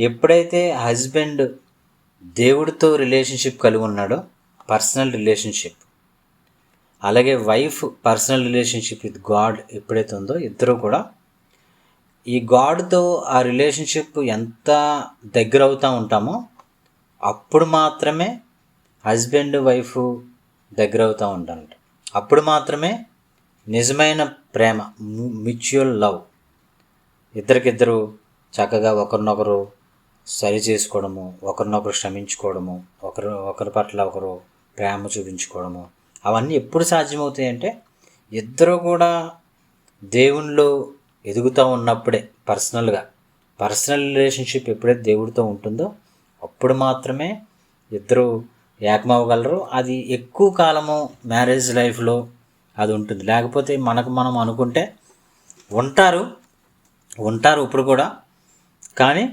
ఎప్పుడైతే హస్బెండ్ దేవుడితో రిలేషన్షిప్ కలిగి ఉన్నాడో పర్సనల్ రిలేషన్షిప్. అలాగే wife personal relationship with God ఎప్పుడైతే ఉందో ఇద్దరు కూడా ఈ గాడ్తో ఆ రిలేషన్షిప్ ఎంత దగ్గర అవుతూ ఉంటామో అప్పుడు మాత్రమే హస్బెండ్ వైఫ్ దగ్గర అవుతూ ఉంటారంట. అప్పుడు మాత్రమే నిజమైన ప్రేమ మ్యూచువల్ లవ్. ఇద్దరికిద్దరు చక్కగా ఒకరినొకరు సరి చేసుకోవడము ఒకరినొకరు శ్రమించుకోవడము ఒకరు ఒకరి పట్ల ఒకరు ప్రేమ చూపించుకోవడము అవన్నీ ఎప్పుడు సాధ్యమవుతాయి అంటే ఇద్దరు కూడా దేవునిలో ఎదుగుతూ ఉన్నప్పుడే పర్సనల్గా. పర్సనల్ రిలేషన్షిప్ ఎప్పుడైతే దేవుడితో ఉంటుందో అప్పుడు మాత్రమే ఇద్దరు ఏకమవ్వగలరు. అది ఎక్కువ కాలము మ్యారేజ్ లైఫ్లో అది ఉంటుంది. లేకపోతే మనకు మనం అనుకుంటే ఉంటారు ఉంటారు ఇప్పుడు కూడా. కానీ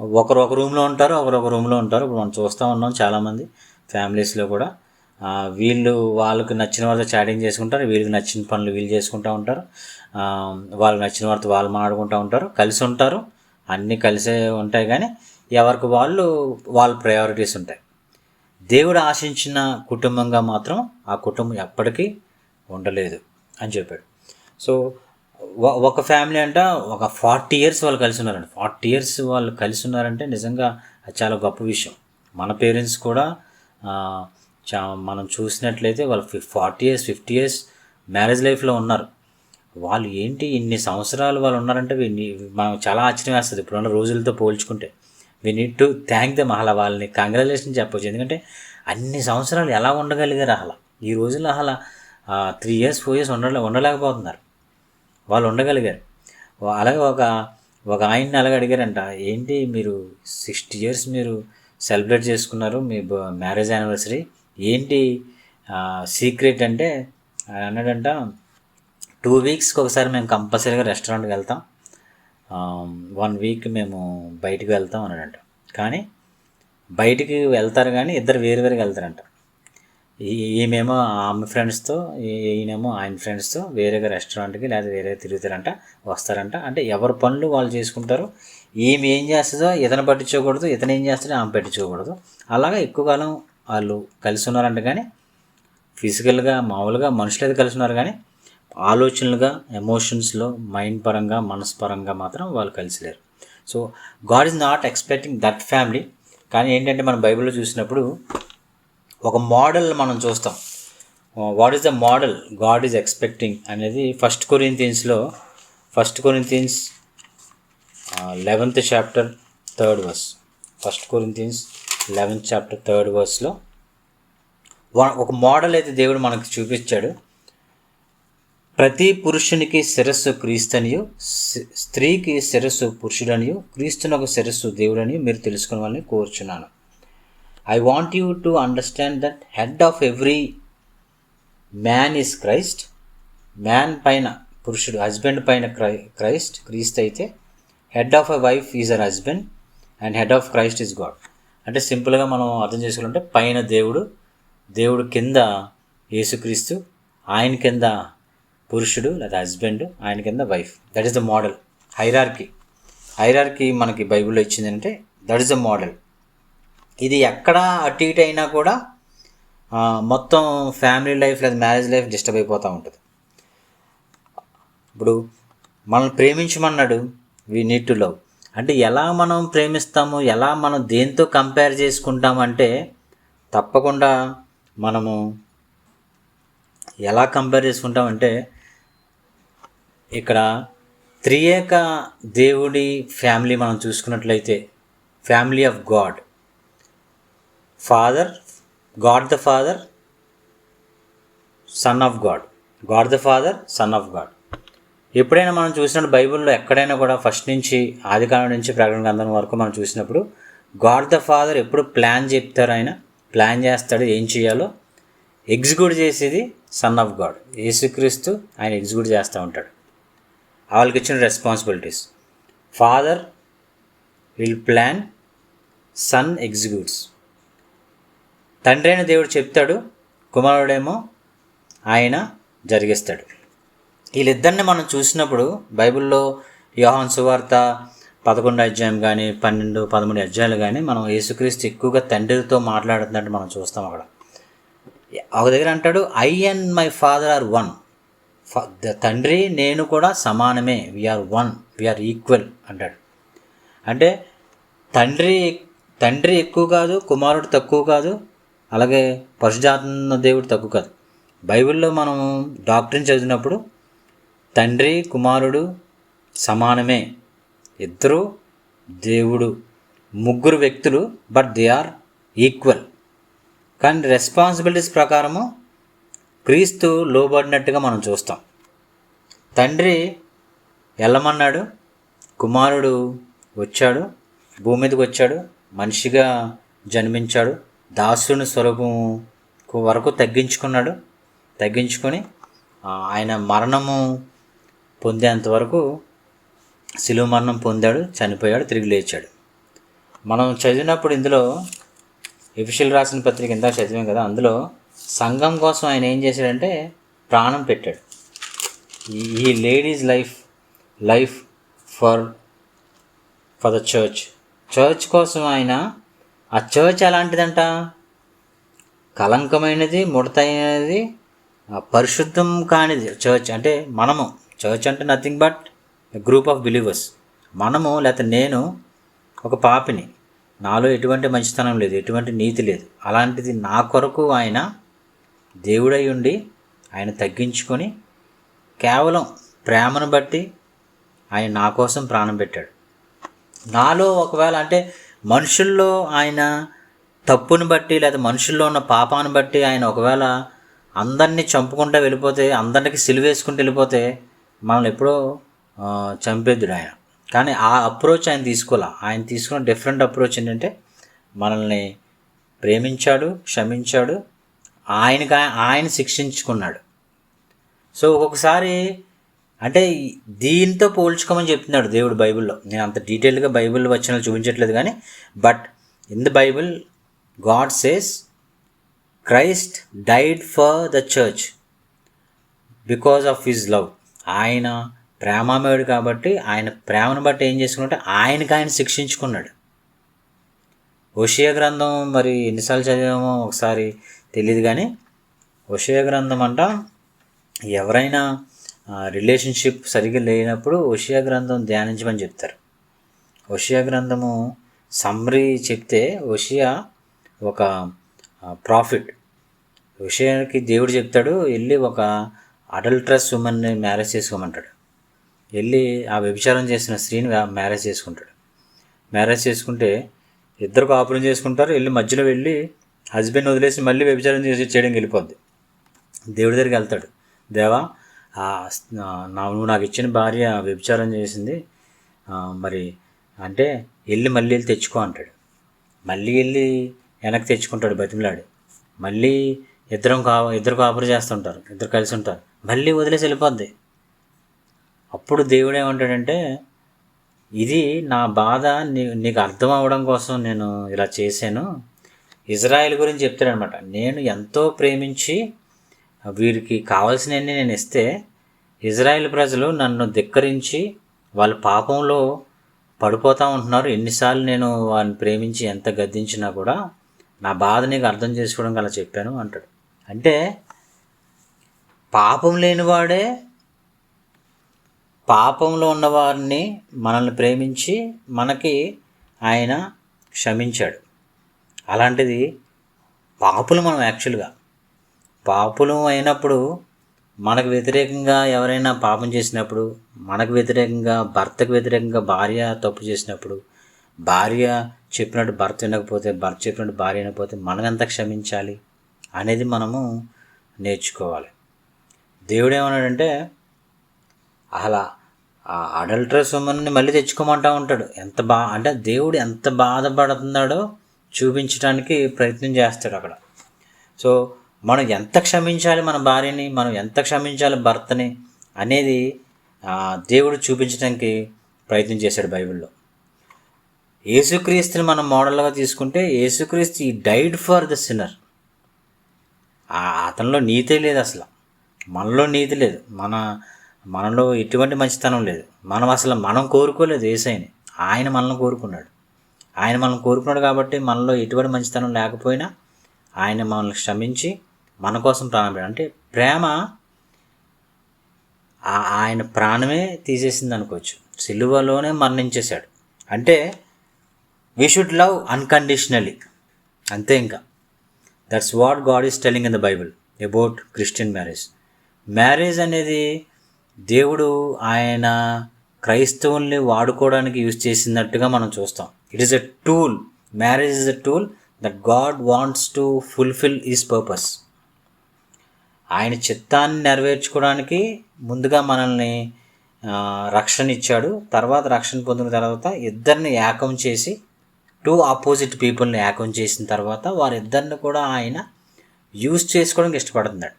ఒకరు ఒక రూమ్లో ఉంటారు ఒకరు ఒక రూమ్లో ఉంటారు. ఇప్పుడు మనం చూస్తూ ఉన్నాం చాలామంది ఫ్యామిలీస్లో కూడా. వీళ్ళు వాళ్ళకి నచ్చిన వాళ్ళతో చాటింగ్ చేసుకుంటారు వీళ్ళకి నచ్చిన పనులు వీళ్ళు చేసుకుంటూ ఉంటారు. వాళ్ళకి నచ్చిన వారితో వాళ్ళు మాట్లాడుకుంటూ ఉంటారు. కలిసి ఉంటారు. అన్నీ కలిసే ఉంటాయి కానీ ఎవరికి వాళ్ళు వాళ్ళ ప్రయారిటీస్ ఉంటాయి. దేవుడు ఆశించిన కుటుంబంగా మాత్రం ఆ కుటుంబం ఎప్పటికీ ఉండలేదు అని చెప్పాడు. సో ఒక ఫ్యామిలీ అంట ఒక ఫార్టీ ఇయర్స్ వాళ్ళు కలిసి ఉన్నారండి ఫార్టీ ఇయర్స్ వాళ్ళు కలిసి ఉన్నారంటే నిజంగా అది చాలా గొప్ప విషయం. మన పేరెంట్స్ కూడా చా మనం చూసినట్లయితే వాళ్ళు forty years fifty years marriage లైఫ్లో ఉన్నారు. వాళ్ళు ఏంటి ఇన్ని సంవత్సరాలు వాళ్ళు ఉన్నారంటే మనం చాలా ఆశ్చర్యం వేస్తుంది ఇప్పుడున్న రోజులతో పోల్చుకుంటే we need to thank them అలా వాళ్ళని. కంగ్రాచులేషన్ చెప్పొచ్చు. ఎందుకంటే అన్ని సంవత్సరాలు ఎలా ఉండగలిగారు అలా ఈ రోజుల్లో అహలా త్రీ ఇయర్స్ ఫోర్ ఇయర్స్ ఉండలే ఉండలేకపోతున్నారు. వాళ్ళు ఉండగలిగారు. అలాగే ఒక ఒక ఆయన్ని అలాగే అడిగారంట ఏంటి మీరు సిక్స్టీ ఇయర్స్ మీరు సెలబ్రేట్ చేసుకున్నారు మీ మ్యారేజ్ యానివర్సరీ? ఏంటి సీక్రెట్ అంటే? అన్నాడంట టూ వీక్స్కి ఒకసారి మేము కంపల్సరీగా రెస్టారెంట్కి వెళ్తాం. వన్ వీక్ మేము బయటికి వెళ్తాం అన్నాడంట. కానీ బయటికి వెళ్తారు కానీ ఇద్దరు వేరు వేరుగా వెళ్తారంట. ఈమెమో ఆమె ఫ్రెండ్స్తో ఈయనేమో ఆయన ఫ్రెండ్స్తో వేరేగా రెస్టారెంట్కి లేదా వేరే తిరుగుతారంట వస్తారంట. అంటే ఎవరి పనులు వాళ్ళు చేసుకుంటారు ఈమె ఏం చేస్తుందో ఇతను పట్టించుకోకూడదు ఇతను ఏం చేస్తుందో ఆమె పట్టించుకోకూడదు. అలాగా ఎక్కువ కాలం వాళ్ళు కలిసి ఉన్నారంట కానీ ఫిజికల్గా మామూలుగా మనుషులు అయితే కలిసి ఉన్నారు కానీ ఆలోచనలుగా ఎమోషన్స్లో మైండ్ పరంగా మనస్పరంగా మాత్రం వాళ్ళు కలిసి లేరు. So God is not expecting that family. కానీ ఏంటంటే మనం బైబిల్లో చూసినప్పుడు ఒక మోడల్ మనం చూస్తాం. What is the model God is expecting అనేది first కొరింతియన్స్లో first Corinthians eleventh chapter third verse first Corinthians eleventh chapter third వర్స్లో ఒక మోడల్ అయితే దేవుడు మనకు చూపించాడు. ప్రతి పురుషునికి శిరస్సు క్రీస్తునియు స్త్రీకి శిరస్సు పురుషుడనియు క్రీస్తునకు శిరస్సు దేవుడని మీరు తెలుసుకోవాలని కోరుచున్నాను. I want you to understand that head of every man is Christ man పైన పురుషుడు హస్బెండ్ పైన క్రై క్రైస్ట్ క్రీస్తు అయితే head of a wife is her husband and head of Christ is God అంటే సింపుల్గా మనం అర్థం చేసుకుంటే పైన దేవుడు దేవుడు కింద యేసుక్రీస్తు ఆయన కింద పురుషుడు లేదా హస్బెండ్ ఆయన కింద wife that is the model hierarchy hierarchy మనకి బైబిల్లో ఇచ్చిందంటే దట్ ఈస్ ద మోడల్ ఇది ఎక్కడ అటు ఇటు అయినా కూడా మొత్తం ఫ్యామిలీ లైఫ్ లేదా మ్యారేజ్ లైఫ్ డిస్టర్బ్ అయిపోతూ ఉంటుంది. ఇప్పుడు మనల్ని ప్రేమించమన్నాడు వీ నీడ్ టు లవ్. అంటే ఎలా మనం ప్రేమిస్తాము ఎలా మనం దేంతో కంపేర్ చేసుకుంటామంటే తప్పకుండా మనము ఎలా కంపేర్ చేసుకుంటామంటే ఇక్కడ త్రియేక దేవుడి ఫ్యామిలీ మనం చూసుకున్నట్లయితే family of God. Father God the father son of God. God the father son of God. ఎప్పుడైనా మనం చూసినప్పుడు బైబిల్లో ఎక్కడైనా కూడా ఫస్ట్ నుంచి ఆదికాండం నుంచి ప్రకటన గ్రంథం వరకు మనం చూసినప్పుడు గాడ్ ద ఫాదర్ ఎప్పుడు ప్లాన్ చెప్తారు ఆయన? ప్లాన్ చేస్తాడు ఏం చేయాలో? ఎగ్జిక్యూట్ చేసేది సన్ ఆఫ్ గాడ్. యేసుక్రీస్తు ఆయన ఎగ్జిక్యూట్ చేస్తూ ఉంటాడు. వాళ్ళకి ఇచ్చిన responsibilities. Father will plan son executes. తండ్రి అయిన దేవుడు చెప్తాడు కుమారుడేమో ఆయన జరిగిస్తాడు. వీళ్ళిద్దరిని మనం చూసినప్పుడు బైబిల్లో యోహాన్ సువార్త పదకొండు అధ్యాయం కానీ పన్నెండు పదమూడు అధ్యాయాలు కానీ మనం యేసుక్రీస్తు ఎక్కువగా తండ్రితో మాట్లాడుతున్నట్టు మనం చూస్తాం అక్కడ. ఒక దగ్గర అంటాడు I and my father are one తండ్రి నేను కూడా సమానమే. వీఆర్ వన్ వీఆర్ ఈక్వల్ అంటాడు. అంటే తండ్రి తండ్రి ఎక్కువ కాదు కుమారుడు తక్కువ కాదు అలాగే పశుజాత దేవుడు తక్కువ కాదు. బైబిల్లో మనం డాక్టర్ని చదివినప్పుడు తండ్రి కుమారుడు సమానమే. ఇద్దరు దేవుడు. ముగ్గురు వ్యక్తులు బట్ దే ఆర్ ఈక్వల్. కానీ రెస్పాన్సిబిలిటీస్ ప్రకారము క్రీస్తు లోబడినట్టుగా మనం చూస్తాం. తండ్రి వెళ్ళమన్నాడు కుమారుడు వచ్చాడు భూమి మీదకి వచ్చాడు మనిషిగా జన్మించాడు దాసుని స్వరూపం వరకు తగ్గించుకున్నాడు. తగ్గించుకొని ఆయన మరణము పొందేంత వరకు శిలువ మరణం పొందాడు చనిపోయాడు తిరిగి లేచాడు. మనం చదివినప్పుడు ఇందులో ఎఫిషియల్ రాసిన పత్రిక ఇందాక చదివాం కదా అందులో సంఘం కోసం ఆయన ఏం చేశాడంటే ప్రాణం పెట్టాడు. ఈ ladies life life for for the church. Church కోసం ఆయన ఆ చర్చ్ ఎలాంటిదంట? కలంకమైనది ముడతైనది పరిశుద్ధం కానిది. చర్చ్ అంటే మనము. చర్చ్ అంటే nothing but group of believers మనము లేకపోతే నేను ఒక పాపిని. నాలో ఎటువంటి మంచితనం లేదు ఎటువంటి నీతి లేదు. అలాంటిది నా కొరకు ఆయన దేవుడై ఉండి ఆయన తగ్గించుకొని కేవలం ప్రేమను బట్టి ఆయన నా కోసం ప్రాణం పెట్టాడు. నాలో ఒకవేళ అంటే మనుషుల్లో ఆయన తప్పుని బట్టి లేదా మనుషుల్లో ఉన్న పాపాన్ని బట్టి ఆయన ఒకవేళ అందరినీ చంపుకుంటూ వెళ్ళిపోతే అందరికి సిలివేసుకుంటూ వెళ్ళిపోతే మనల్ని ఎప్పుడో చంపేద్దుడు ఆయన. కానీ ఆ అప్రోచ్ ఆయన తీసుకోలే. ఆయన తీసుకున్న డిఫరెంట్ అప్రోచ్ ఏంటంటే మనల్ని ప్రేమించాడు క్షమించాడు ఆయనకి ఆయన శిక్షించుకున్నాడు. సో ఒక్కొక్కసారి అంటే దీంతో పోల్చుకోమని చెప్తున్నాడు దేవుడు బైబిల్లో. నేను అంత డీటెయిల్గా బైబిల్ వచ్చిన చూపించట్లేదు కానీ but in the Bible God says Christ died for the church because of his love. ఆయన ప్రేమామేడు కాబట్టి ఆయన ప్రేమను బట్టి ఏం చేసుకున్నట్టే ఆయనకి ఆయన శిక్షించుకున్నాడు. ఓషియా గ్రంథం మరి ఎన్నిసార్లు చదివామో ఒకసారి తెలియదు కానీ ఓషియా గ్రంథం అంట ఎవరైనా రిలేషన్షిప్ సరిగ్గా లేనప్పుడు ఒషియా గ్రంథం ధ్యానించమని చెప్తారు. ఒషియా గ్రంథము సమ్రీ చెప్తే ఒషియా ఒక ప్రాఫిట్ ఓషియాకి దేవుడు చెప్తాడు వెళ్ళి ఒక అడల్ట్రస్ ఉమెన్ని మ్యారేజ్ చేసుకోమంటాడు. వెళ్ళి ఆ వ్యభిచారం చేసిన స్త్రీని మ్యారేజ్ చేసుకుంటాడు. మ్యారేజ్ చేసుకుంటే ఇద్దరు కాపురం చేసుకుంటారు వెళ్ళి మధ్యలో వెళ్ళి హస్బెండ్ వదిలేసి మళ్ళీ వ్యభిచారం చేసి చేయడం వెళ్ళిపోద్ది. దేవుడి దగ్గరికి వెళ్తాడు. దేవా నువ్వు నాకు ఇచ్చిన భార్య వ్యభిచారం చేసింది. మరి అంటే వెళ్ళి మళ్ళీ వెళ్ళి తెచ్చుకో అంటాడు. మళ్ళీ వెళ్ళి వెనక్కి తెచ్చుకుంటాడు బతిమలాడు. మళ్ళీ ఇద్దరం కా ఇద్దరు కాపురు చేస్తుంటారు. ఇద్దరు కలిసి ఉంటారు. మళ్ళీ వదిలేసి వెళ్ళిపోద్ది. అప్పుడు దేవుడు ఏమంటాడంటే ఇది నా బాధ నీ నీకు అర్థం అవ్వడం కోసం నేను ఇలా చేశాను. ఇజ్రాయెల్ గురించి చెప్తాడనమాట నేను ఎంతో ప్రేమించి వీరికి కావాల్సినవన్నీ నేను ఇస్తే ఇజ్రాయెల్ ప్రజలు నన్ను ధిక్కరించి వాళ్ళ పాపంలో పడిపోతూ ఉంటున్నారు. ఎన్నిసార్లు నేను వారిని ప్రేమించి ఎంత గద్దించినా కూడా నా బాధ నీకు అర్థం చేసుకోవడం అలా చెప్పాను అంటాడు. అంటే పాపం లేనివాడే పాపంలో ఉన్నవారిని మనల్ని ప్రేమించి మనకి ఆయన క్షమించాడు. అలాంటిది పాపులు మనం యాక్చువల్గా పాపులు అయినప్పుడు మనకు వ్యతిరేకంగా ఎవరైనా పాపం చేసినప్పుడు మనకు వ్యతిరేకంగా భర్తకు వ్యతిరేకంగా భార్య తప్పు చేసినప్పుడు భార్య చెప్పినట్టు భర్త వినకపోతే భర్త చెప్పినట్టు భార్య వినకపోతే మనం ఎంత క్షమించాలి అనేది మనము నేర్చుకోవాలి. దేవుడు ఏమన్నాడంటే అలా ఆ అడల్ట్రస్ ఉమెన్ని మళ్ళీ తెచ్చుకోమంటా ఉంటాడు. ఎంత బా అంటే దేవుడు ఎంత బాధపడుతున్నాడో చూపించడానికి ప్రయత్నం చేస్తాడు అక్కడ. సో మనం ఎంత క్షమించాలి మన భార్యని మనం ఎంత క్షమించాలి భర్తని అనేది దేవుడు చూపించడానికి ప్రయత్నం చేశాడు బైబిల్లో. యేసుక్రీస్తుని మనం మోడల్గా తీసుకుంటే యేసుక్రీస్తు ఈ డైడ్ ఫర్ ద సిన్నర్ అతనిలో నీతే లేదు అసలు. మనలో నీతి లేదు. మన మనలో ఎటువంటి మంచితనం లేదు. మనం అసలు మనం కోరుకోలేదు ఏసైని. ఆయన మనల్ని కోరుకున్నాడు. ఆయన మనల్ని కోరుకున్నాడు కాబట్టి మనలో ఎటువంటి మంచితనం లేకపోయినా ఆయన మనల్ని క్షమించి మన కోసం ప్రాణం అంటే ప్రేమ ఆ- ఆయన ప్రాణమే తీసేసింది అనుకోవచ్చు. సిలువలోనే మరణించేశాడు. అంటే వీ షుడ్ లవ్ అన్కండిషనలీ అంతే ఇంకా. That's what God is telling in the Bible about Christian marriage marriage అనేది దేవుడు ఆయన క్రైస్తవుల్ని వాడుకోవడానికి యూజ్ చేసినట్టుగా మనం చూస్తాం. It is a tool marriage is a tool that God wants to fulfil his purpose ఆయన చిత్తాన్ని నెరవేర్చుకోవడానికి ముందుగా మనల్ని రక్షణ ఇచ్చాడు. తర్వాత రక్షణ పొందిన తర్వాత ఇద్దరిని ఏకం చేసి టూ ఆపోజిట్ పీపుల్ని ఏకం చేసిన తర్వాత వారిద్దరిని కూడా ఆయన యూజ్ చేసుకోవడానికి ఇష్టపడుతున్నాడు.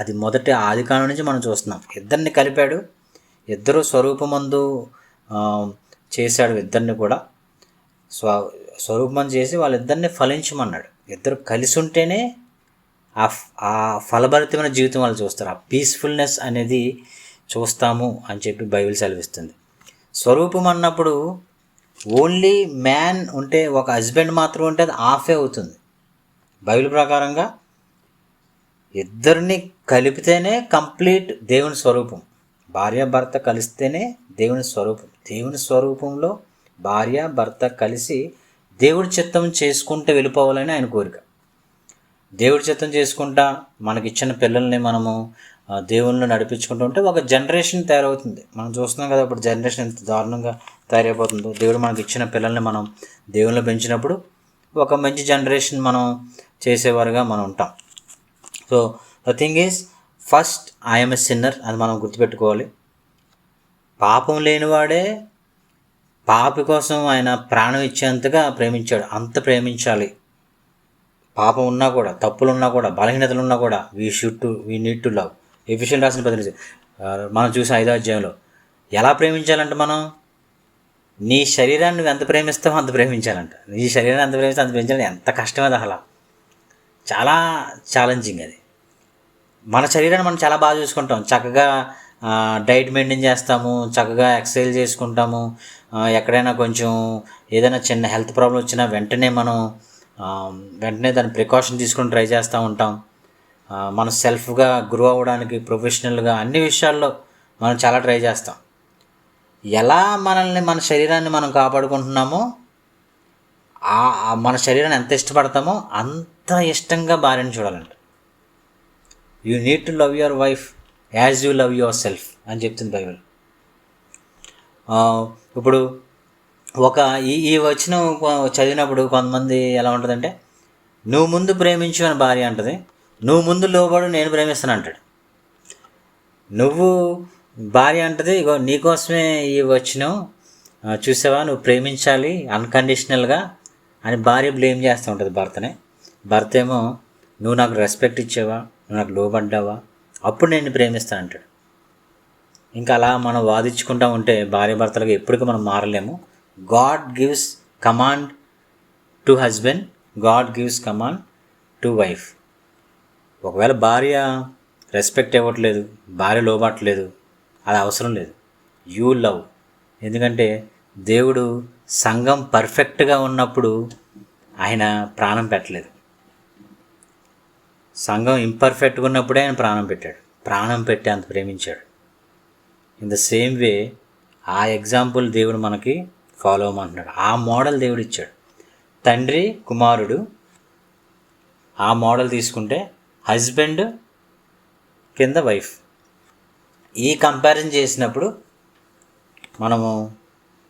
అది మొదటి ఆదికాలం నుంచి మనం చూస్తున్నాం. ఇద్దరిని కలిపాడు. ఇద్దరు స్వరూపమందు చేశాడు ఇద్దరిని కూడా. స్వ స్వరూపం చేసి వాళ్ళిద్దరిని ఫలించమన్నాడు. ఇద్దరు కలిసి ఉంటేనే ఆ ఆ ఫలభరితమైన జీవితం వాళ్ళు చూస్తారు. ఆ పీస్ఫుల్నెస్ అనేది చూస్తాము అని చెప్పి బైబిల్ సెలవిస్తుంది. స్వరూపం అన్నప్పుడు ఓన్లీ మ్యాన్ ఉంటే ఒక హస్బెండ్ మాత్రం ఉంటే అది ఆఫే అవుతుంది. బైబిల్ ప్రకారంగా ఇద్దరిని కలిపితేనే కంప్లీట్ దేవుని స్వరూపం. భార్య భర్త కలిస్తేనే దేవుని స్వరూపం. దేవుని స్వరూపంలో భార్య భర్త కలిసి దేవుడి చిత్తం చేసుకుంటూ వెళ్ళిపోవాలని ఆయన కోరిక. దేవుడి చిత్తం చేసుకుంటా మనకిచ్చిన పిల్లల్ని మనము దేవుళ్ళు నడిపించుకుంటూ ఉంటే ఒక జనరేషన్ తయారవుతుంది. మనం చూస్తున్నాం కదా ఇప్పుడు జనరేషన్ ఎంత దారుణంగా తయారైపోతుందో. దేవుడు మనకి ఇచ్చిన పిల్లల్ని మనం దేవుళ్ళు పెంచినప్పుడు ఒక మంచి జనరేషన్ మనం చేసేవారుగా మనం ఉంటాం. So the thing is first I'm a sinner అది మనం గుర్తుపెట్టుకోవాలి. పాపం లేనివాడే పాపి కోసం ఆయన ప్రాణం ఇచ్చేంతగా ప్రేమించాడు. అంత ప్రేమించాలి. పాపం ఉన్నా కూడా తప్పులు ఉన్నా కూడా బలహీనతలు ఉన్నా కూడా we should to we need to love ఈ రాసిన పది మనం చూసిన ఐదో అధ్యాయంలో ఎలా ప్రేమించాలంటే మనం? నీ శరీరాన్ని నువ్వు ఎంత ప్రేమిస్తావో అంత ప్రేమించాలంట. నీ శరీరాన్ని ఎంత ప్రేమిస్తే అంత ప్రేమించాలి ఎంత కష్టమే అసలు. చాలా ఛాలెంజింగ్ అది. మన శరీరాన్ని మనం చాలా బాగా చూసుకుంటాం. చక్కగా డైట్ మెయింటైన్ చేస్తాము చక్కగా ఎక్సర్సైజ్ చేసుకుంటాము. ఎక్కడైనా కొంచెం ఏదైనా చిన్న హెల్త్ ప్రాబ్లం వచ్చినా వెంటనే మనం వెంటనే దాని ప్రికాషన్ తీసుకొని ట్రై చేస్తూ ఉంటాం. మనం సెల్ఫ్గా గ్రో అవ్వడానికి ప్రొఫెషనల్గా అన్ని విషయాల్లో మనం చాలా ట్రై చేస్తాం. ఎలా మనల్ని మన శరీరాన్ని మనం కాపాడుకుంటున్నామో మన శరీరాన్ని ఎంత ఇష్టపడతామో అంత ఇష్టంగా భార్యను చూడాలంట you need to love your wife as you love yourself అని చెప్తుంది బైబిల్. ఇప్పుడు ఒక ఈ ఈ వచ్చిన చదివినప్పుడు కొంతమంది ఎలా ఉంటుందంటే నువ్వు ముందు ప్రేమించు అని భార్య అంటది. నువ్వు ముందు లోబడు నేను ప్రేమిస్తాను అంటాడు. నువ్వు భార్య అంటది ఇగో నీకోసమే ఈ వచ్చినావు చూసావా నువ్వు ప్రేమించాలి అన్కండిషనల్గా అని భార్య బ్లేమ్ చేస్తూ ఉంటుంది భర్తనే. భర్త ఏమో నువ్వు నాకు రెస్పెక్ట్ ఇచ్చావా నువ్వు నాకు లోబడ్డావా అప్పుడు నేను ప్రేమిస్తాను అంటాడు. ఇంకా అలా మనం వాదించుకుంటా ఉంటే భార్య భర్తలుగా ఎప్పటికీ మనం మారలేము. God gives command to husband God gives command to wife ఒకవేళ భార్య రెస్పెక్ట్ ఇవ్వట్లేదు భార్య లోబట్టలేదు అది అవసరం లేదు. యూ లవ్ ఎందుకంటే దేవుడు సంఘం పర్ఫెక్ట్గా ఉన్నప్పుడు ఆయన ప్రాణం పెట్టలేదు. సంఘం ఇంపర్ఫెక్ట్గా ఉన్నప్పుడే ఆయన ప్రాణం పెట్టాడు. ప్రాణం పెట్టి అంత ప్రేమించాడు. ఇన్ ద సేమ్ వే ఆ ఎగ్జాంపుల్ దేవుడు మనకి ఫాలో అవ్వమంటున్నాడు ఆ మోడల్ దేవుడు ఇచ్చాడు. తండ్రి కుమారుడు ఆ మోడల్ తీసుకుంటే హస్బెండ్ కింద వైఫ్. ఈ కంపారిజన్ చేసినప్పుడు మనము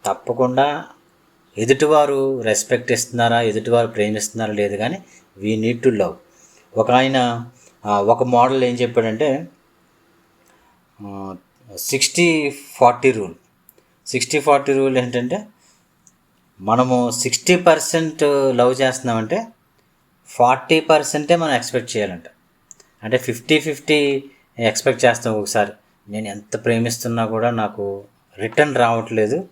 తప్పకుండా ఎదుటివారు రెస్పెక్ట్ ఇస్తున్నారా ఎదుటివారు ప్రేమిస్తున్నారా లేదు కానీ వీ నీడ్ టు లవ్ ఒక ఆయన ఒక మోడల్ ఏం చెప్పాడంటే sixty forty rule sixty forty rule ఏంటంటే మనము సిక్స్టీ పర్సెంట్ లవ్ చేస్తున్నామంటే ఫార్టీ పర్సెంటే మనం ఎక్స్పెక్ట్ చేయాలంట. అంటే ఫిఫ్టీ ఫిఫ్టీ ఎక్స్పెక్ట్ చేస్తాం ఒకసారి. నేను ఎంత ప్రేమిస్తున్నా కూడా నాకు రిటర్న్ రావట్లేదు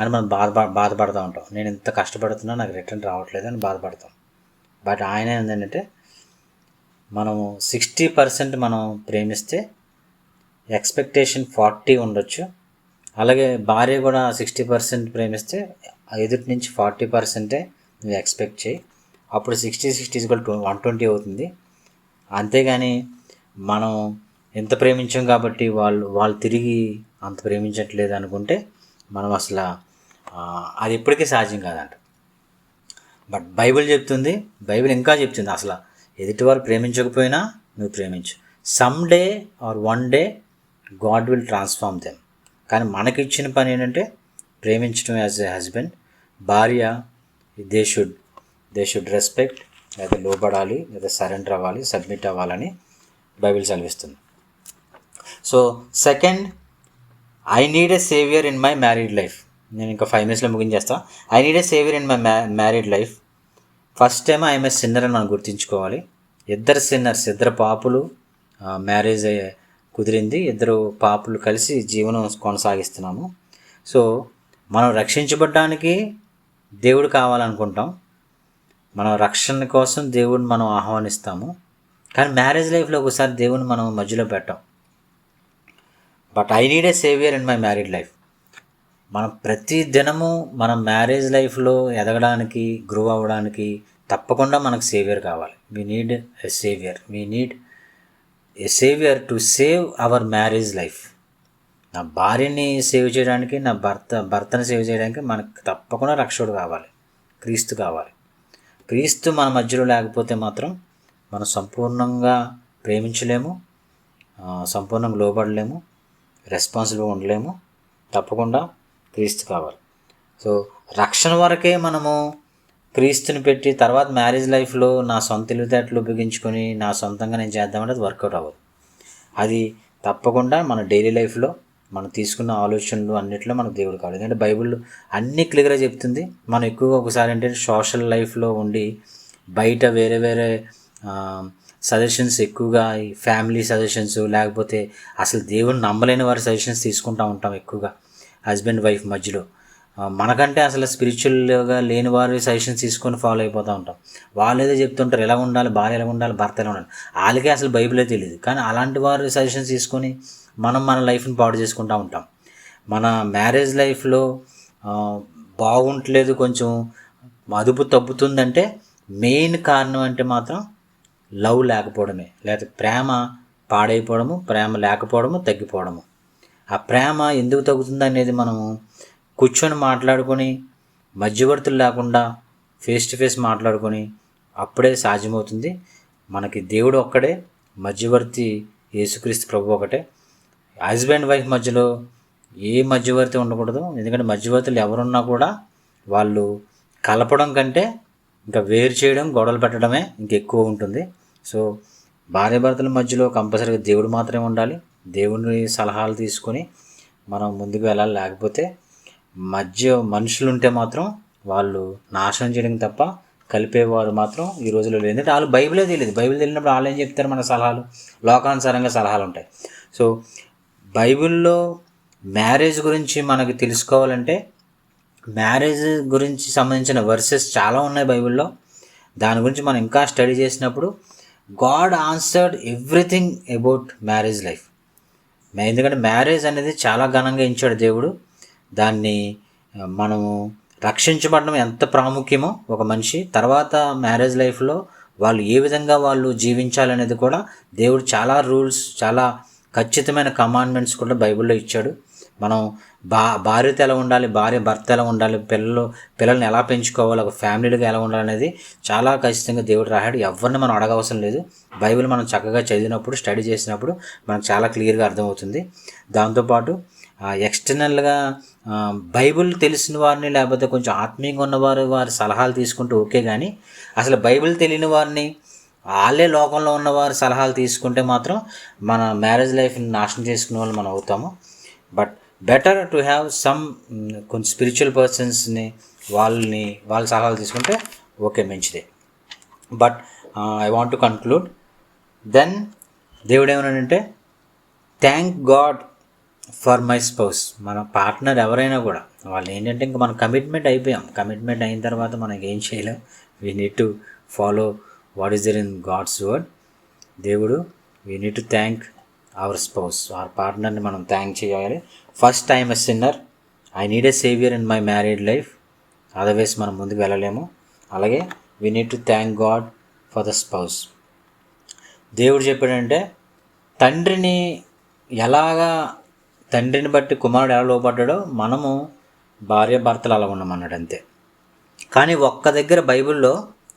అని మనం బాధ బాధపడుతూ ఉంటాం. నేను ఎంత కష్టపడుతున్నా నాకు రిటర్న్ రావట్లేదు అని బాధపడతాం. బట్ ఆయన ఏంటంటే మనము సిక్స్టీ పర్సెంట్ మనం ప్రేమిస్తే ఎక్స్పెక్టేషన్ ఫార్టీ ఉండొచ్చు. అలాగే భార్య కూడా సిక్స్టీ పర్సెంట్ ప్రేమిస్తే ఎదుటి నుంచి ఫార్టీ పర్సెంటే నువ్వు ఎక్స్పెక్ట్ చేయి. అప్పుడు sixty sixty equal to one twenty అవుతుంది. అంతేగాని మనం ఎంత ప్రేమించాం కాబట్టి వాళ్ళు వాళ్ళు తిరిగి అంత ప్రేమించట్లేదు అనుకుంటే మనం అసలు అది ఎప్పటికీ సహజం కాదంట. బట్ బైబిల్ చెప్తుంది బైబిల్ ఇంకా చెప్తుంది అసలు ఎదుటివారు ప్రేమించకపోయినా నువ్వు ప్రేమించు. Some day or one day God will transform them కానీ మనకిచ్చిన పని ఏంటంటే ప్రేమించడం యాజ్ ఎ హస్బెండ్ భార్య they should they should respect లేదా లోబడాలి లేదా సరెండర్ అవ్వాలి సబ్మిట్ అవ్వాలని Bible చదివిస్తుంది so second I need a saviour in my married life. నేను ఇంకా ఫైవ్ మినిట్స్లో ముగించేస్తా I need a saviour in my మ్యా married life. First time I'm sinner అని మనం గుర్తుంచుకోవాలి. ఇద్దరు సిన్నర్స్ ఇద్దరు పాపులు మ్యారేజ్ కుదిరింది. ఇద్దరు పాపులు కలిసి జీవనం కొనసాగిస్తున్నాము. సో మనం రక్షించబడ్డానికి దేవుడు కావాలనుకుంటాం. మన రక్షణ కోసం దేవుడిని మనం ఆహ్వానిస్తాము. కానీ మ్యారేజ్ లైఫ్లో ఒకసారి దేవుని మనం మధ్యలో పెట్టాం. But I need a saviour in my married life మనం ప్రతి దినము మన మ్యారేజ్ లైఫ్లో ఎదగడానికి గ్రో అవ్వడానికి తప్పకుండా మనకు సేవియర్ కావాలి. We need a saviour we need a saviour to save our marriage life నా భార్యని సేవ్ చేయడానికి నా భర్త భర్తను సేవ్ చేయడానికి మనకు తప్పకుండా రక్షకుడు కావాలి. క్రీస్తు కావాలి. క్రీస్తు మన మధ్యలో లేకపోతే మాత్రం మనం సంపూర్ణంగా ప్రేమించలేము సంపూర్ణంగా లోబడలేము రెస్పాన్సిబుల్గా ఉండలేము. తప్పకుండా క్రీస్తు కావాలి. సో రక్షణ వరకే మనము క్రీస్తుని పెట్టి తర్వాత మ్యారేజ్ లైఫ్లో నా సొంత తెలివితేటలు ఉపయోగించుకొని నా సొంతంగా నేను చేద్దామంటే అది వర్కౌట్ అవ్వదు. అది తప్పకుండా మన డైలీ లైఫ్లో మనం తీసుకున్న ఆలోచనలు అన్నిట్లో మనకు దేవుడు కావాలి. ఎందుకంటే బైబిల్ అన్నీ క్లియర్గా చెప్తుంది. మనం ఎక్కువగా ఒకసారి ఏంటంటే సోషల్ లైఫ్లో ఉండి బయట వేరే వేరే సజెషన్స్ ఎక్కువగా ఈ ఫ్యామిలీ సజెషన్స్ లేకపోతే అసలు దేవుని నమ్మలేని వారి సజెషన్స్ తీసుకుంటూ ఉంటాం ఎక్కువగా హస్బెండ్ వైఫ్ మధ్యలో. మనకంటే అసలు స్పిరిచువల్గా లేని వారి సజెషన్స్ తీసుకొని ఫాలో అయిపోతూ ఉంటాం. వాళ్ళు ఏదో చెప్తుంటారు ఎలా ఉండాలి భార్య ఎలా ఉండాలి భర్త ఎలా ఉండాలి. వాళ్ళకే అసలు బైబిలే తెలియదు కానీ అలాంటి వారి సజెషన్స్ తీసుకొని మనం మన లైఫ్ని పాడు చేసుకుంటూ ఉంటాం. మన మ్యారేజ్ లైఫ్లో బాగుంటలేదు కొంచెం అదుపు తగ్గుతుందంటే మెయిన్ కారణం అంటే మాత్రం లవ్ లేకపోవడమే. లేకపోతే ప్రేమ పాడైపోవడము ప్రేమ లేకపోవడము తగ్గిపోవడము. ఆ ప్రేమ ఎందుకు తగ్గుతుంది అనేది మనము కూర్చొని మాట్లాడుకొని మధ్యవర్తులు లేకుండా ఫేస్ టు ఫేస్ మాట్లాడుకొని అప్పుడే సాధ్యమవుతుంది. మనకి దేవుడు ఒక్కడే మధ్యవర్తి యేసుక్రీస్తు ప్రభు ఒకటే హస్బెండ్ వైఫ్ మధ్యలో ఏ మధ్యవర్తి ఉండకూడదు. ఎందుకంటే మధ్యవర్తులు ఎవరున్నా కూడా వాళ్ళు కలపడం కంటే ఇంకా వేరు చేయడం గొడవలు పెట్టడమే ఇంకెక్కువ ఉంటుంది. సో భార్యాభర్తల మధ్యలో కంపల్సరీగా దేవుడు మాత్రమే ఉండాలి. దేవుని సలహాలు తీసుకొని మనం ముందుకు వెళ్ళాలి. లేకపోతే మధ్య మనుషులు ఉంటే మాత్రం వాళ్ళు నాశనం చేయడం తప్ప కలిపేవారు మాత్రం ఈ రోజుల్లో లేదు. ఎందుకంటే వాళ్ళు బైబిలే తెలియదు. బైబిల్ తెలియనప్పుడు వాళ్ళు ఏం చెప్తారు మన సలహాలు? లోకానుసారంగా సలహాలు ఉంటాయి. సో బైబిల్లో మ్యారేజ్ గురించి మనకు తెలుసుకోవాలంటే మ్యారేజ్ గురించి సంబంధించిన వర్సెస్ చాలా ఉన్నాయి బైబిల్లో. దాని గురించి మనం ఇంకా స్టడీ చేసినప్పుడు God answered everything about marriage life. ఎందుకంటే మ్యారేజ్ అనేది చాలా ఘనంగా ఇచ్చాడు దేవుడు. దాన్ని మనము రక్షించబడడం ఎంత ప్రాముఖ్యమో ఒక మనిషి తర్వాత మ్యారేజ్ లైఫ్లో వాళ్ళు ఏ విధంగా వాళ్ళు జీవించాలనేది కూడా దేవుడు చాలా రూల్స్ చాలా ఖచ్చితమైన కమాండ్మెంట్స్ కూడా బైబిల్లో ఇచ్చాడు. మనం బా భార్యతో ఎలా ఉండాలి భార్య భర్త ఎలా ఉండాలి పిల్లలు పిల్లల్ని ఎలా పెంచుకోవాలి ఒక ఫ్యామిలీగా ఎలా ఉండాలి అనేది చాలా ఖచ్చితంగా దేవుడు రాశాడు. ఎవరిని మనం అడగవసరం లేదు. బైబిల్ మనం చక్కగా చదివినప్పుడు స్టడీ చేసినప్పుడు మనకు చాలా క్లియర్గా అర్థమవుతుంది. దాంతోపాటు ఎక్స్టర్నల్గా బైబిల్ తెలిసిన వారిని లేకపోతే కొంచెం ఆత్మీయంగా ఉన్నవారు వారి సలహాలు తీసుకుంటే ఓకే కానీ అసలు బైబిల్ తెలియని వారిని వాళ్ళే లోకంలో ఉన్నవారి సలహాలు తీసుకుంటే మాత్రం మన మ్యారేజ్ లైఫ్ని నాశనం చేసుకునే వాళ్ళు మనం అవుతాము. But better to have some కొంచెం స్పిరిచువల్ పర్సన్స్ని వాళ్ళని వాళ్ళ సలహాలు తీసుకుంటే ఓకే మంచిదే. But I want to conclude then దేవుడు ఏమన్నాడంటే thank God for my spouse మన పార్ట్నర్ ఎవరైనా కూడా వాళ్ళు ఏంటంటే ఇంకా మనం కమిట్మెంట్ అయిపోయాం. కమిట్మెంట్ అయిన తర్వాత మనకి ఏం చేయలేం. We need to follow what is there in God's word? దేవుడు we need to thank our spouse or పార్ట్నర్ని మనం థ్యాంక్ చేయాలి. First time a sinner I need a saviour in my married life otherwise మనం ముందుకు వెళ్ళలేము. అలాగే we need to thank God for the spouse దేవుడు చెప్పాడంటే తండ్రిని ఎలాగా తండ్రిని బట్టి కుమారుడు ఎలా లోపడ్డాడో మనము భార్య భర్తలు అలా ఉన్నామన్నాడు అంతే కానీ ఒక్క దగ్గర బైబిల్లో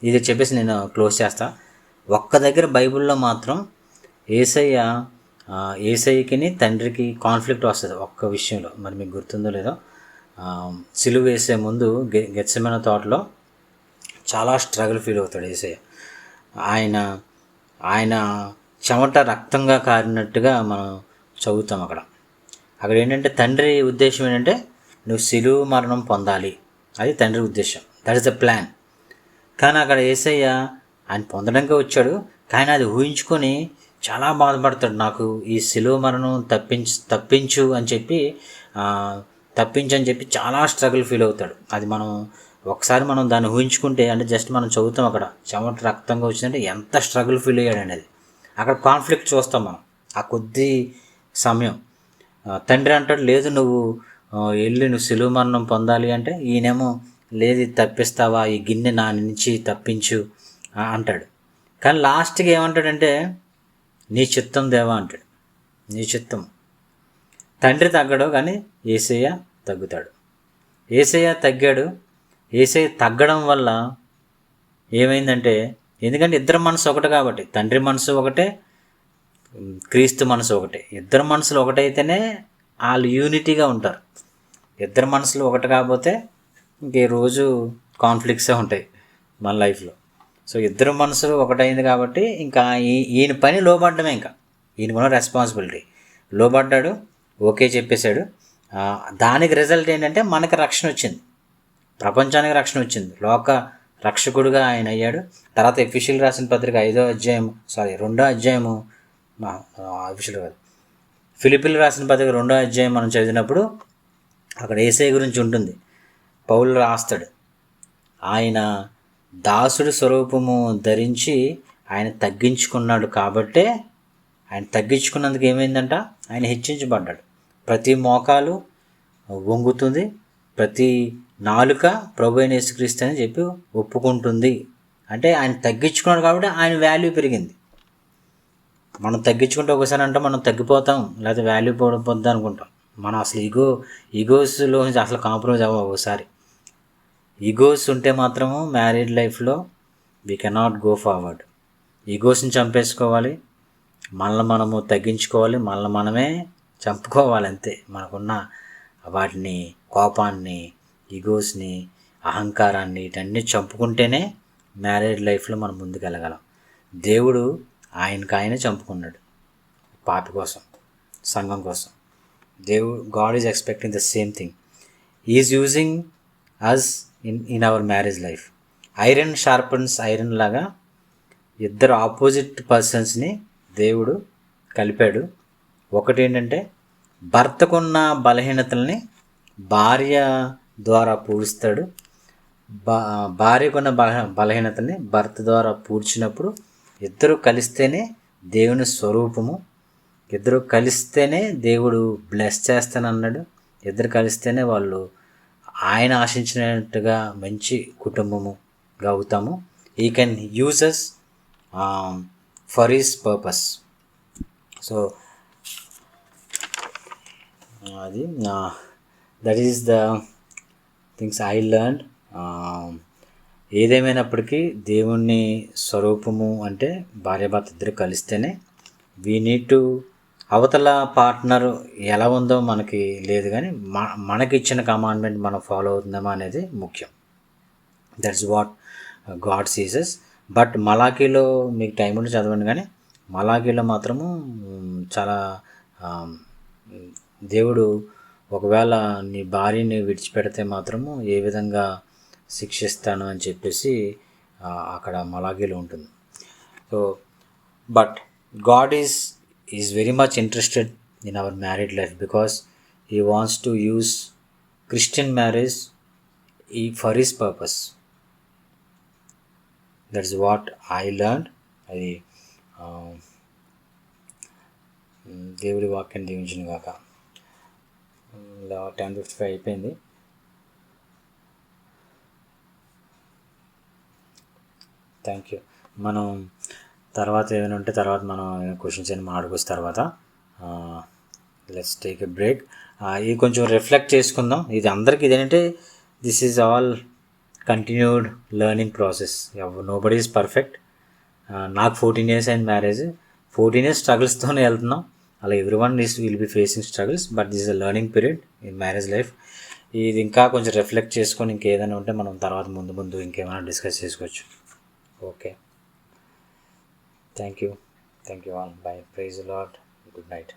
ఇది చెప్పేసి నేను క్లోజ్ చేస్తా. ఒక్క దగ్గర బైబిల్లో మాత్రం ఏసయ్య ఏసయ్యకిని తండ్రికి కాన్ఫ్లిక్ట్ వస్తుంది ఒక్క విషయంలో. మరి మీకు గుర్తుందో లేదో సిలువ వేసే ముందు గె గెచ్చమైన తోటలో చాలా స్ట్రగుల్ ఫీల్ అవుతాడు ఏసయ్య. ఆయన ఆయన చెమట రక్తంగా కారినట్టుగా మనం చదువుతాం అక్కడ. అక్కడ ఏంటంటే తండ్రి ఉద్దేశం ఏంటంటే నువ్వు సిలువు మరణం పొందాలి. అది తండ్రి ఉద్దేశం. దట్ ఇస్ ద ప్లాన్ కానీ అక్కడ ఏసయ్య ఆయన పొందడానికి వచ్చాడు. కానీ అది ఊహించుకొని చాలా బాధపడతాడు. నాకు ఈ సిలువ మరణం తప్పించు తప్పించు అని చెప్పి తప్పించు అని చెప్పి చాలా స్ట్రగుల్ ఫీల్ అవుతాడు. అది మనం ఒకసారి మనం దాన్ని ఊహించుకుంటే అంటే జస్ట్ మనం చదువుతాం అక్కడ చెమట రక్తంగా వచ్చిందంటే ఎంత స్ట్రగుల్ ఫీల్ అయ్యాడు అనేది అక్కడ కాన్ఫ్లిక్ట్ చూస్తాం మనం ఆ కొద్ది సమయం. తండ్రి అంటాడు లేదు నువ్వు వెళ్ళి నువ్వు సిలువ మరణం పొందాలి అంటే ఈయనేమో లేదు తప్పిస్తావా? ఈ గిన్నె నా నుంచి తప్పించు అంటాడు. కానీ లాస్ట్కి ఏమంటాడంటే నీ చిత్తం దేవా అంటాడు. నీ చిత్తం. తండ్రి తగ్గడు కానీ ఏసయ్య తగ్గుతాడు. ఏసయ్య తగ్గాడు. ఏసయ్య తగ్గడం వల్ల ఏమైందంటే ఎందుకంటే ఇద్దరు మనసు ఒకటి కాబట్టి తండ్రి మనసు ఒకటే క్రీస్తు మనసు ఒకటే. ఇద్దరు మనసులు ఒకటైతేనే వాళ్ళు యూనిటీగా ఉంటారు. ఇద్దరు మనసులు ఒకటి కాకపోతే ఇంక ఈ రోజు కాన్ఫ్లిక్ట్సే ఉంటాయి మన లైఫ్లో సో ఇద్దరు మనసులు ఒకటైంది కాబట్టి ఇంకా ఈ- ఈయన పని లోబడ్డమే ఇంకా. ఈయన కూడా రెస్పాన్సిబిలిటీ లోబడ్డాడు ఓకే చెప్పేశాడు. దానికి రిజల్ట్ ఏంటంటే మనకి రక్షణ వచ్చింది. ప్రపంచానికి రక్షణ వచ్చింది. లోక రక్షకుడుగా ఆయన అయ్యాడు. తర్వాత ఎఫిషియల్ రాసిన పత్రిక ఐదో అధ్యాయం సారీ రెండో అధ్యాయము అఫిషియల్ కాదు. ఫిలిపిల్ రాసిన పత్రిక రెండో అధ్యాయం మనం చదివినప్పుడు అక్కడ ఏసఐ గురించి ఉంటుంది. పౌలు రాస్తాడు. ఆయన దాసుడి స్వరూపము ధరించి ఆయన తగ్గించుకున్నాడు కాబట్టే ఆయన తగ్గించుకున్నందుకు ఏమైందంట? ఆయన హెచ్చించబడ్డాడు. ప్రతి మోకాలు వంగుతుంది ప్రతి నాలుక ప్రభు అయిన యేసుక్రీస్తు అని చెప్పి ఒప్పుకుంటుంది. అంటే ఆయన తగ్గించుకున్నాడు కాబట్టి ఆయన వాల్యూ పెరిగింది. మనం తగ్గించుకుంటే ఒకసారి అంటే మనం తగ్గిపోతాం లేకపోతే వాల్యూ పోవద్దు అనుకుంటాం. మనం అసలు ఈగో ఈగోస్లో నుంచి అసలు కాంప్రమైజ్ అవ్వం ఒకసారి. ఈగోస్ ఉంటే మాత్రము మ్యారీడ్ లైఫ్లో వీ కెనాట్ గో ఫార్వర్డ్ ఈగోస్ని చంపేసుకోవాలి. మనల్ని మనము తగ్గించుకోవాలి. మనల్ని మనమే చంపుకోవాలి అంతే మనకున్న వాటిని కోపాన్ని ఈగోస్ని అహంకారాన్ని వీటన్ని చంపుకుంటేనే మ్యారేడ్ లైఫ్లో మనం ముందుకెళ్ళగలం. దేవుడు ఆయనకు ఆయనే చంపుకున్నాడు. పాపి కోసం సంఘం కోసం. దేవుడు God is expecting the same thing is using us in in our marriage life iron sharpens iron లాగా ఇద్దరు ఆపోజిట్ పర్సన్స్ని దేవుడు కలిపాడు. ఒకటి ఏంటంటే భర్తకున్న బలహీనతల్ని భార్య ద్వారా పూడుస్తాడు బా భార్యకున్న బల బలహీనతల్ని భర్త ద్వారా పూడ్చినప్పుడు ఇద్దరు కలిస్తేనే దేవుని స్వరూపము. ఇద్దరు కలిస్తేనే దేవుడు బ్లెస్ చేస్తానన్నాడు. ఇద్దరు కలిస్తేనే వాళ్ళు ఆయన ఆశించినట్టుగా మంచి కుటుంబముగా అవుతాము he can uses for his purpose so అది that is the things I learn ఏదేమైనప్పటికీ దేవుణ్ణి స్వరూపము అంటే భార్యాభర్త ఇద్దరు కలిస్తేనే వీ నీడ్ టు అవతల పార్ట్నర్ ఎలా ఉందో మనకి లేదు కానీ మ మనకి ఇచ్చిన కమాండ్మెంట్ మనం ఫాలో అవుతుందామా అనేది ముఖ్యం. That's what God says but మలాఖీలో మీకు టైం ఉంటే చదవండి కానీ మలాఖీలో మాత్రము చాలా దేవుడు ఒకవేళ నీ భార్యని విడిచిపెడితే మాత్రము ఏ విధంగా శిక్షిస్తాను అని చెప్పేసి అక్కడ మలాఖీలో ఉంటుంది. So but God is is very much interested in our married life because he wants to use Christian marriage he for his purpose that's what I learn అది దేవుడి వాక్యం దీవించిన కాక టెన్ ఫిఫ్టీ ఫైవ్ అయిపోయింది. థ్యాంక్ యూ మనం తర్వాత ఏమైనా ఉంటే తర్వాత మనం క్వశ్చన్స్ ఏమైనా మాట్లాడుకొచ్చిన తర్వాత లెట్స్ టేక్ ఎ బ్రేక్ ఇది కొంచెం రిఫ్లెక్ట్ చేసుకుందాం. ఇది అందరికీ ఇదేంటంటే this is all continued learning process nobody is perfect నాకు ఫోర్టీన్ ఇయర్స్ అయిన మ్యారేజ్ ఫోర్టీన్ ఇయర్స్ స్ట్రగుల్స్తోనే వెళ్తున్నాం. అలా everyone is will be facing struggles but this a learning period in marriage life ఇది ఇంకా కొంచెం రిఫ్లెక్ట్ చేసుకొని ఇంకేదైనా ఉంటే మనం తర్వాత ముందు ముందు ఇంకేమైనా డిస్కస్ చేసుకోవచ్చు. Okay thank you. Thank you all. Bye. Praise the lord. Good night.